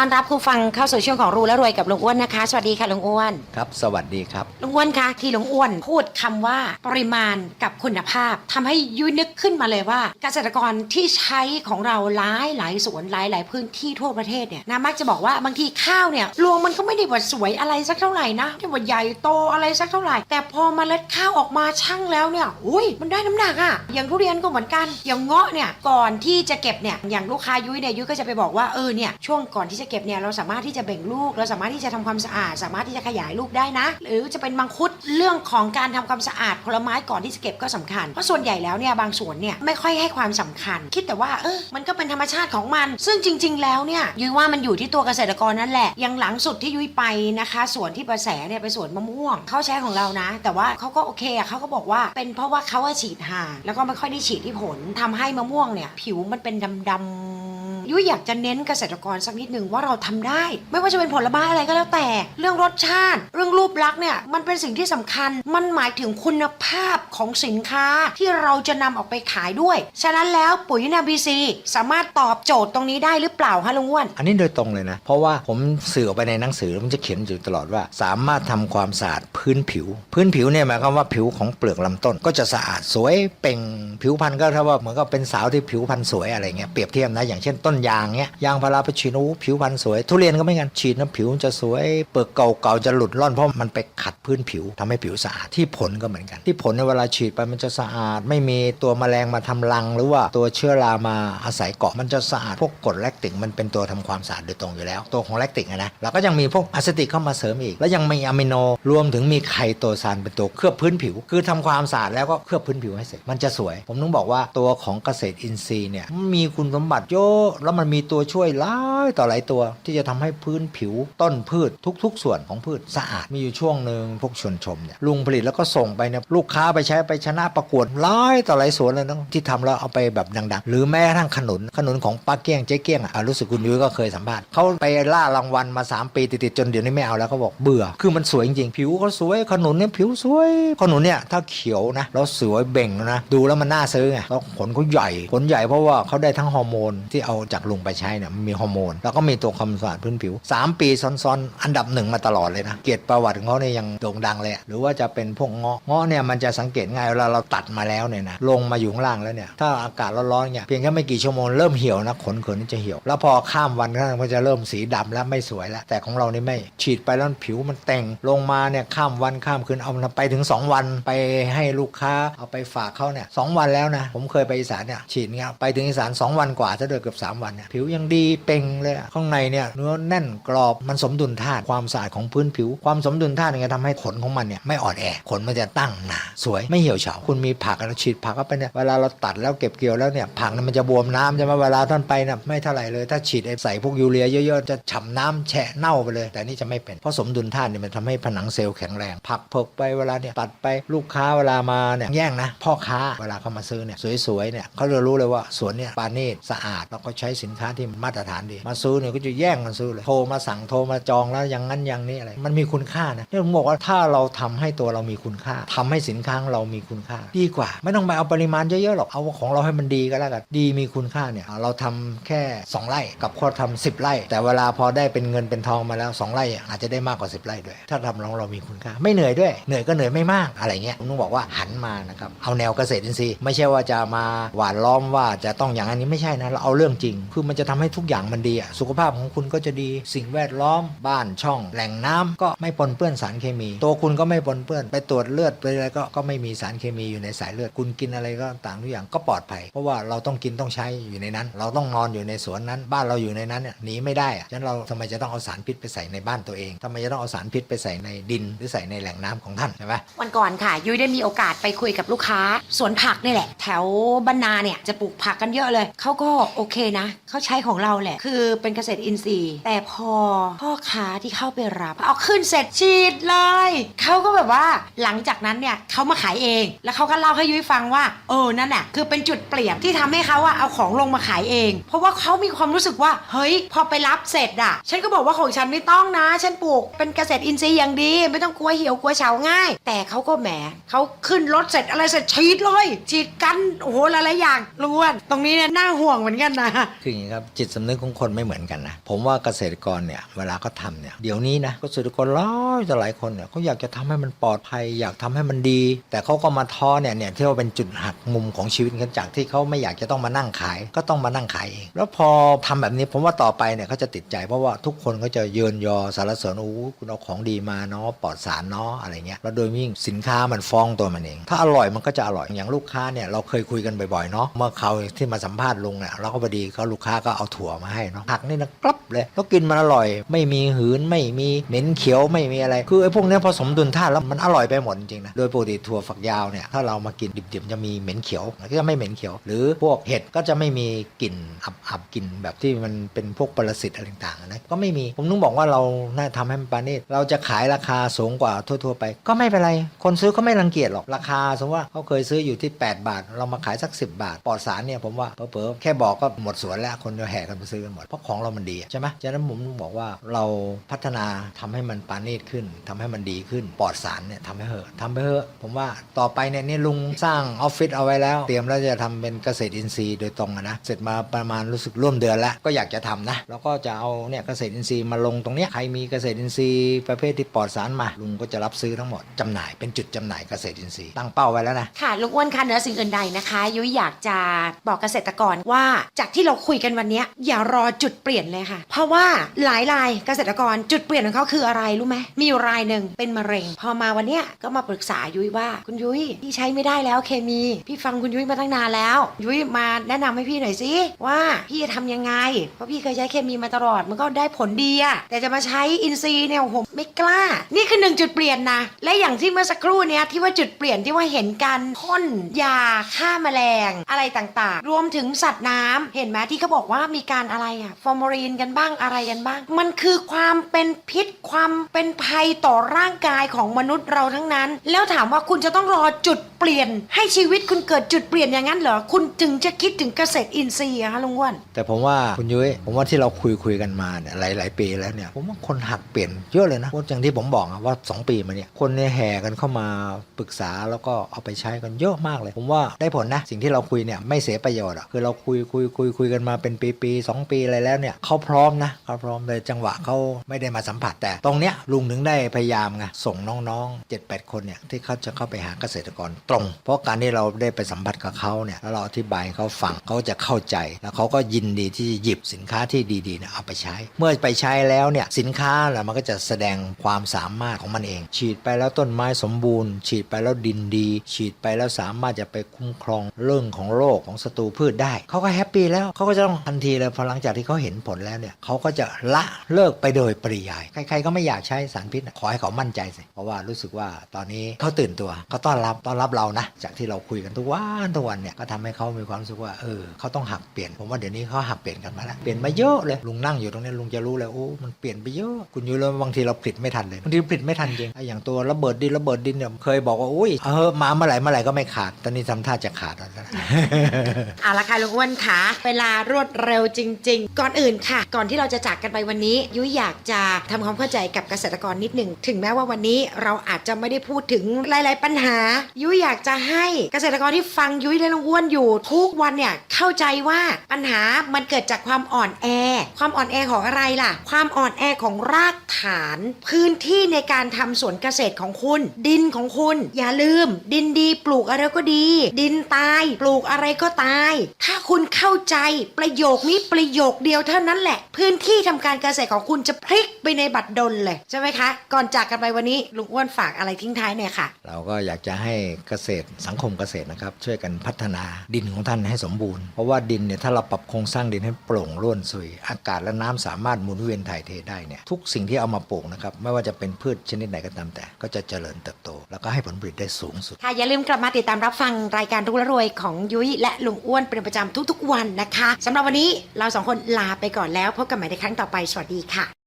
ต้อนรับคุณฟังเข้าสู่ช่วงของรู้และรวยกับลุงอ้วนนะคะ สวัสดีค่ะลุงอ้วน ครับ สวัสดีครับ ลุงอ้วนคะที่ลุงอ้วนพูดคำว่าปริมาณกับคุณภาพทำให้ยุ้ยนึกขึ้นมาเลยว่า เกษตรกรที่ใช้ของเราหลายหลายสวนหลายหลายพื้นที่ทั่วประเทศเนี่ยนะมักจะบอกว่าบางทีข้าวเนี่ยรวงมันก็ไม่ได้ว่าสวยอะไรสักเท่าไหร่นะไม่ได้ว่าใหญ่โตอะไรสักเท่าไหร่ แต่พอเมล็ดข้าวออกมาชั่งแล้วเนี่ยอุ้ยมันได้น้ำหนักอะอย่างทุเรียนก็เหมือนกันอย่างเงาะเนี่ยก่อนที่จะเก็บเนี่ยอย่างลูกค้ายุ้ยเนี่ยยุ้ยก็จะไปบอกว่าเออเนี่ยช่วงก่อนที่จะเก็บเนี่ยเราสามารถที่จะเบ่งลูก เราสามารถที่จะทำความสะอาด สามารถที่จะขยายลูกได้นะ หรือจะเป็นมังคุดเรื่องของการทำความสะอาดผลไม้ก่อนที่จะเก็บก็สำคัญเพราะส่วนใหญ่แล้วเนี่ยบางสวนเนี่ยไม่ค่อยให้ความสำคัญ คิดแต่ว่าเออมันก็เป็นธรรมชาติของมัน ซึ่งจริง ๆ แล้วเนี่ยยุ้ยว่ามันอยู่ที่ตัวเกษตรกรนั่นแหละอย่างหลังสุดที่ยุ้ยไปนะคะสวนที่ประแสเนี่ยไปสวนมะม่วงเขาใช้ของเรานะ แต่ว่าเขาก็โอเคอะเขาก็บอกว่าเป็นเพราะว่าเขาฉีดห่างแล้วก็ไม่ค่อยได้ฉีดที่ผลทำให้มะม่วงเนี่ยผิวมันเป็นดำๆ ยุ้ยอยากจะเน้นเกษตรกรสักนิดหนึ่งว่าเราทำได้ ไม่ว่าจะเป็นผลไม้อะไรก็แล้วแต่ เรื่องรสชาติ เรื่องรูปลักษณ์เนี่ยมันเป็นสิ่งที่สำคัญ มันหมายถึงคุณภาพของสินค้าที่เราจะนำออกไปขายด้วย ฉะนั้นแล้วปุ๋ยนาบีซีสามารถตอบโจทย์ตรงนี้ได้หรือเปล่าคะลุงอ้วน อันนี้โดยตรงเลยนะ เพราะว่าผมสื่อออกไปในหนังสือมันจะเขียนอยู่ตลอดว่า สามารถทำความสะอาดพื้นผิว พื้นผิวเนี่ยหมายความว่าผิวของเปลือกลำต้น ก็จะสะอาดสวยเปล่งผิวพรรณก็ถ้าว่าเหมือนกับเป็นสาวที่ผิวพรรณสวยอะไรเงี้ยเปรียบเทียบนะอย่างเช่นต้นยางเงี้ยยางพาราไปฉีดโอ้ผิวพรรณสวย ทุเรียนก็ไม่งั้นฉีดน้ำผิวจะสวยเปลือกเก่าๆจะหลุดร่อนเพราะมันไปขัดพื้นผิวทำให้ผิวสะอาดที่ผลก็เหมือนกัน ที่ผลในเวลาฉีดไปมันจะสะอาด ไม่มีตัวแมลงมาทำรัง หรือว่าตัวเชื้อรามาอาศัยเกาะมันจะสะอาดพวกกรดแลคติกมันเป็นตัวทำความสะอาดโดยตรงอยู่แล้ว ตัวของแลคติกนะแล้วก็ยังมีพวกอะซิติกเข้ามาเสริมอีก แล้วยังมีอะมิโนรวมถึงมีไคโตซานเป็นตัวเคลือบพื้นผิว คือทำความสะอาดแล้วก็เคลือบพื้นผิวให้เสร็จมันจะสวย ผมต้องบอกว่าตัวของเกษตรอินทรีย์เนี่ยมีคุณสมบัติเยอะแล้วมันมีตัวช่วยหลายต่อหลายตัว ที่จะทำให้พื้นผิวต้นพืชทุก ๆ ส่วนของพืชสะอาดมีอยู่ช่วงหนึ่งพวกชวนชมเนี่ยลุงผลิตแล้วก็ส่งไปเนี่ยลูกค้าไปใช้ไปชนะประกวดหลายต่อหลายสวนเลยนะที่ทำแล้วเอาไปแบบดังๆ หรือแม้กระทั่งขนุนขนุนของป้าเกี้ยงเจ๊เกี้ยงอะรู้สึกคุณยุ้ยก็เคยสัมภาษณ์เขาไปล่ารางวัลมา 3 ปีติดๆจนเดี๋ยวนี้ไม่เอาแล้วเขาบอกเบื่อ คือมันสวยจริงๆผิวเขาสวยขนุนเนี่ยผิวสวยขนุนเนี่ยถ้าเขียวนะแล้วสวยเบ่งนะดูแล้วมันน่าซื้อไงแล้วผลเขาใหญ่ผลใหญ่เพราะว่าเขาได้ทั้งฮอร์โมนที่เอาจากลุงไปใช้เนี่ยมันมีฮอร์โมน แล้วก็มีตัวความสะอาดพื้นผิว 3 ปีซ้อนๆ อันดับหนึ่งมาตลอดเลยนะ เกียรติประวัติของเขาเนี่ยยังโด่งดังเลย หรือว่าจะเป็นพวกเงาะเงาะเนี่ยมันจะสังเกตง่ายเวลาเราตัดมาแล้วเนี่ยนะลงมาอยู่ข้างล่างแล้วเนี่ยถ้าอากาศร้อนๆเนี่ยเพียงแค่ไม่กี่ชั่วโมงเริ่มเหี่ยวนะขนขนนี่จะเหี่ยว แล้วพอข้ามวันข้ามันจะเริ่มสีดำแล้วไม่สวยแล้ว แต่ของเรานี่ไม่ฉีดไปแล้วผิวมันแต่งลงมาเนี่ยข้ามวันข้ามคืนเอาไปถึง 2 วันไปให้ลูกค้าเอาไปฝากเขาเนี่ยสองวันแล้วนะผมเคยไปอีสานเนี่ยฉีดเนี่ยไปถึงอีสาน 2 วันกว่าถ้าเดือเกือบ3วันเนี่ยผิวยังดีเป่งเลยข้างในเนี่ยเนื้อแน่นกรอบมันสมดุลธาตุความสะอาดของพื้นผิว ความสมดุลธาตุเนี่ยทำให้ขนของมันเนี่ยไม่อ่อนแอขนมันจะตั้งหนาสวยไม่เหี่ยวเฉาคุณมีผักเราฉีดผักเข้าไปเนี่ยเวลาเราตัดแล้วเก็บเกี่ยวแล้วเนี่ยผักมันจะบวมน้ำใช่ไหมเวลาท่านไปเนี่ยไม่เท่าไหร่เลย ถ้าฉีดใส่พวกยูเรียเยอะๆจะฉ่ำน้ำแฉะเน่าไปเลย แต่นี่จะไม่เป็นเพราะสมดุลธาตุเนี่ยมันทำให้ผนังเซลล์แข็งแรง ผักเพิกไปเวลาเนี่ยตัดไปลูกค้าเวลามาเนี่ยแย่งนะพ่อค้าเวลาเขามาซื้อเนี่ยสวยๆเนี่ยเขาจะรู้เลยว่าสวนเนี่ยปานีสะอาดแล้วก็ใช้สินค้าที่มาตรฐานดี มาซื้อเนี่ยก็จะแย่งกันซื้อเลย โทรมาสั่งโทรมาจองแล้วอย่างนั้นอย่างนี้อะไร มันมีคุณค่านะเนี่ยผมบอกว่าถ้าเราทำให้ตัวเรามีคุณค่าทำให้สินค้าเรามีคุณค่า ดีกว่า ไม่ต้องไปเอาปริมาณเยอะๆหรอกเอาของเราให้มันดีก็แล้วกันดีมีคุณค่าเนี่ยเราทำแค่ 2 ไร่กับคนทำ10 ไร่ แต่เวลาพอได้เป็นเงินเป็นทองมาแล้ว 2 ไร่อาจจะได้มากกว่า 10 ไร่ด้วย ถ้าทำของเรามีคุณค่า ไม่เหนื่อยด้วย เหนื่อยก็เหนื่อยไม่มากอะไรเงี้ยผมต้องบอกว่าหันมานะครับเอาแนวเกษตรอินทรีย์ไม่ใช่ว่าจะมาหวานล้อมว่าจะต้องอย่างนี้ไม่ใช่นะเราเอาเรื่องจริงคือมันจะทำให้ทุกอย่างมันดีอะสุขภาพของคุณก็จะดีสิ่งแวดล้อมบ้านช่อง แหล่งน้ำก็ไม่ปนเปื้อนสารเคมี ตัวคุณก็ไม่ปนเปื้อน ไปตรวจเลือดไปอะไรก็ก็ไม่มีสารเคมีอยู่ในสายเลือดคุณกินอะไรก็ต่างทุกอย่างก็ปลอดภัย เพราะว่าเราต้องกินต้องใช้อยู่ในนั้น เราต้องนอนอยู่ในสวนนั้น บ้านเราอยู่ในนั้นเนี่ยหนีไม่ได้อะฉะนั้นเราทำไมจะต้องเอาสารพิษไปใส่ในบ้านตัวเองทำไมจะต้องเอาสารพิษไปใส่ในดิน หรือใส่ในแหล่งน้ำของท่านใช่ไหมวันก่อนค่ะ ยุ้ยได้มีโอกาสไปคุยกับลูกค้าสวนผักนี่แหละ แถวบรรนาเนี่ยจะปลูกผักกันเยอะเลยเขาก็โอเคนะเขาใช้ของเราแหละ คือเป็นเกษตรอินทรีย์ แต่พอพ่อค้าที่เข้าไปรับ เอาขึ้นเสร็จฉีดเลย เขาก็แบบว่าหลังจากนั้นเนี่ยเขามาขายเอง แล้วเขาก็เล่าให้ยุ้ยฟังว่าเออนั่นแหละคือเป็นจุดเปลี่ยนที่ทำให้เขาว่าเอาของลงมาขายเอง เพราะว่าเขามีความรู้สึกว่า เฮ้ย พอไปรับเสร็จอะฉันก็บอกว่าของฉันไม่ต้องนะ ฉันปลูกเป็นเกษตรอินทรีย์อย่างดี ไม่ต้องกลัวเหี่ยวกลัวเฉาง่าย แต่เขาก็แหมเขาขึ้นรถเสร็จอะไรเสร็จฉีดเลยฉีดกันโอ้โหหลายๆอย่างล้วน ตรงนี้เนี่ยน่าห่วงเหมือนกันนะคืออย่างนี้ครับจิตสำนึกของคนไม่เหมือนกันนะผมว่าเกษตรกรเนี่ยเวลาเขาทำเนี่ยเดี๋ยวนี้นะเกษตรกรร้อยต่หลายคนเนี่ยเขาอยากจะทำให้มันปลอดภัย อยากทำให้มันดี แต่เขาก็มาท้อเนี่ยเนี่ยที่ว่าเป็นจุดหักมุมของชีวิตกันจากที่เขาไม่อยากจะต้องมานั่งขาย ก็ต้องมานั่งขายเองแล้วพอทำแบบนี้ผมว่าต่อไปเนี่ยเขาจะติดใจเพราะว่าทุกคนก็จะเยินยอสารเสริญโอ้คุณเอาของดีมาเนาะปลอดสารเนาะอะไรเงี้ยแล้วโดยยิ่งสินค้ามันฟ้องตัวมันเอง ถ้าอร่อยมันก็จะอร่อยอย่างลูกค้าเนี่ยเราเคยคุยกันบ่อยๆเนาะเมื่อเขาที่มาสัมภาษณ์ลุงเนี่ยเราก็พอดีเขาลูกค้าก็เอาถั่วมาให้เนาะผักนี่นะกรอบเลยแล้วกินมันอร่อย ไม่มีหืนไม่มีเหม็นเขียวไม่มีอะไร คือไอ้พวกนี้พอสมดุลธาตุแล้วมันอร่อยไปหมดจริงนะโดยปกติถั่วฝักยาวเนี่ยถ้าเรามากินดิบๆจะมีเหม็นเขียวก็จะไม่เหม็นเขียว หรือพวกเห็ดก็จะไม่มีกลิ่นอับๆกลิ่นแบบที่มันเป็นพวกปรสิตอะไรต่างๆนะก็ไม่มีผมต้องบอกว่าเราน่าทำให้มันปราณีตเราจะขายราคาสูงกว่าทั่วๆไป ก็ไม่เป็นไร คนซื้อก็ไม่รังเกียจหรอกราคาสมมติว่าเขาเคยซื้ออยู่ที่ 8 บาท เรามาขายสัก 10 บาทปลอดสารเนี่ยผมว่าเผลอๆแค่บอกก็หมดสวนแล้วคนจะแห่กันไปซื้อกันหมด เพราะของเรามันดีใช่ไหมฉะนั้นผมบอกว่าเราพัฒนาทำให้มันปาณีตขึ้นทำให้มันดีขึ้นปลอดสารเนี่ยทำให้เหอะทำไปเหอะผมว่าต่อไปเนี่ยนี่ลุงสร้างออฟฟิศเอาไว้แล้ว เตรียมแล้วจะทำเป็นเกษตรอินทรีย์โดยตรงนะเสร็จมาประมาณรู้สึกร่วมเดือนแล้วก็อยากจะทำนะแล้วก็จะเอาเนี่ยเกษตรอินทรีย์มาลงตรงเนี้ยใครมีเกษตรอินทรีย์ประเภทที่ปลอดสารมาลุงก็จะรับซื้อทั้งหมดจำหน่ายเป็นจุดจำหน่ายเกษตรอินทรีย์ตั้งเป้าไว้แล้วนะค่ะลุงอ้วนคะเหนือสิ่งอื่นใดนะคะยุ้ยอยากจะบอกเกษตรกรว่าจากที่เราคุยกันวันนี้อย่ารอจุดเปลี่ยนเลยค่ะ เพราะว่าหลายรายเกษตรกรจุดเปลี่ยนของเขาคืออะไรรู้ไหมมีอยู่รายหนึ่งเป็นมะเร็ง พอมาวันนี้ก็มาปรึกษายุ้ยว่า คุณยุ้ยพี่ใช้ไม่ได้แล้วเคมี พี่ฟังคุณยุ้ยมาตั้งนานแล้ว ยุ้ยมาแนะนำให้พี่หน่อยสิว่าพี่จะทำยังไง เพราะพี่เคยใช้เคมีมาตลอดมันก็ได้ผลดีอะแต่จะมาใช้อินทรีเนี่ยโอ้โหไม่กล้า นี่คือหนึ่งจุดเปลี่ยนนะ และอย่างที่เมื่อสักครู่เนี้ยที่ว่าจุดเปลี่ยนที่ว่าเห็นการพ่นยาฆ่าแมลง อะไรต่างๆ รวมถึงสัตว์น้ำเห็นไหมที่เขาบอกว่ามีการอะไรอะฟอร์มาลีนกันบ้างอะไรกันบ้าง มันคือความเป็นพิษความเป็นภัยต่อร่างกายของมนุษย์เราทั้งนั้น แล้วถามว่าคุณจะต้องรอจุดเปลี่ยน ให้ชีวิตคุณเกิดจุดเปลี่ยนอย่างนั้นเหรอคุณจึงจะคิดถึงเกษตรอินทรีย์อะคะลุงอ้วนแต่ผมว่าคุณยุ้ยผมว่าที่เราคุยคุยกันมาเนี่ยหลายหลายปีแล้วเนี่ยผมว่าคนหักเปลี่ยนเยอะเลยนะอย่างที่ผมบอกอะว่า 2 ปีมาเนี่ยคนเนี่ยแห่กันเข้ามาปรึกษาแล้วก็เอาไปใช้กันเยอะมากเลย ผมว่าได้ผลนะสิ่งที่เราคุยเนี่ยไม่เสียประโยชน์อะคือเราคุยคุยคุยคุยกันมาเป็นปีปีสองปีอะไรแล้วเนี่ยเขาพร้อมนะเขาพร้อมเลยจังหวะเขาไม่ได้มาสัมผัสแต่ตรงเนี้ยลุงถึงได้พยายามไงส่งน้องๆ 7-8 คนเนี่ยที่เขาจะเข้าไปหาเกษตรกรตรง เพราะการที่เราได้ไปสัมผัสกับเขาเนี่ยแล้วเราอธิบายเขาฟังเขาจะเข้าใจ แล้วเขาก็ยินดีที่หยิบสินค้าที่ดีๆเนี่ยเอาไปใช้ เมื่อไปใช้แล้วเนี่ยสินค้าน่ะมันก็จะแสดงความสามารถของมันเอง ฉีดไปแล้วต้นไม้สมบูรณ์ ฉีดไปแล้วดินดี ฉีดไปแล้วสามารถจะไปคุ้มครองเรื่องของโรคของศัตรูพืชได้เขาก็แฮปปี้แล้วเขาก็จะต้องทันทีเลยพอหลังจากที่เขาเห็นผลแล้วเนี่ยเขาก็จะละเลิกไปโดยปริยาย ใครๆก็ไม่อยากใช้สารพิษขอให้เขามั่นใจสิเพราะว่ารู้สึกว่าตอนนี้เขาตื่นตัวเขาต้อนรับต้อนรับเรานะ จากที่เราคุยกันทุกวันทุกวันเนี่ยก็ทำให้เขามีความรู้สึกว่าเออเขาต้องหักเปลี่ยนผมว่าเดี๋ยวนี้เขาหักเปลี่ยนกันมาแล้วเปลี่ยนมาเยอะเลยลุงนั่งอยู่ตรงนี้ลุงจะรู้เลยโอ้มันเปลี่ยนไปเยอะคุณยู่แล้วบางทีเราผลิตไม่ทันเลยบางทีผลิตไม่ทันจริงอย่างตัวระเบิดดินระเบิดดินเนี่ยเคยบอกว่าอุ้ยเออมาเมื่อไหร่เมื่อไหร่ก็ไม่ขาด ตอนนี้ทำท่าจะขาดแล้วนะเอาละค่ะลุงอ้วนค่ะเวลารวดเร็วจริง ๆ ก่อนอื่นค่ะ ก่อนที่เราจะจากกันไปวันนี้ ยุ้ยอยากจะทำความเข้าใจกับเกษตรกรนิดหนึ่ง ถึงแม้ว่าวันนี้เราอาจจะไม่ได้พูดถึงหลาย ๆ ปัญหา ยุ้ยอยากจะให้เกษตรกรที่ฟังยุ้ยและลุงอ้วนอยู่ ทุกวันเนี่ยเข้าใจว่าปัญหามันเกิดจากความอ่อนแอ ความอ่อนแอของอะไรล่ะ ความอ่อนแอของรากฐาน พื้นที่ในการทำสวนเกษตรของคุณ ดินของคุณ อย่าลืม ดินดีปลูกอะไรก็ดี ดินตาย ปลูกอะไรก็ตาย ถ้าคุณเข้าใจประโยคนี้ประโยคเดียวเท่านั้นแหละ พื้นที่ทำการเกษตรของคุณจะพลิกไปในบัดดลเลย ใช่ไหมคะ ก่อนจากกันไปวันนี้ลุงอ้วนฝากอะไรทิ้งท้ายหน่อยค่ะ เราก็อยากจะให้เกษตรสังคมเกษตรนะครับ ช่วยกันพัฒนาดินของท่านให้สมบูรณ์ เพราะว่าดินเนี่ยถ้าเราปรับโครงสร้างดินให้โปร่งร่วนซุยอากาศและน้ำสามารถหมุนเวียนถ่ายเทได้เนี่ยทุกสิ่งที่เอามาปลูกนะครับไม่ว่าจะเป็นพืชชนิดไหนก็ตามแต่ ก็จะเจริญเติบโต แล้วก็ให้ผลผลิตได้สูงสุดค่ะอย่าลืมกลับมาติดตามรับฟังรายการรู้และรวยของยุ้ยและลุงอ้วนเป็นประจำทุกๆวันนะคะสำหรับวันนี้เราสองคนลาไปก่อนแล้วพบกันใหม่ในครั้งต่อไป สวัสดีค่ะ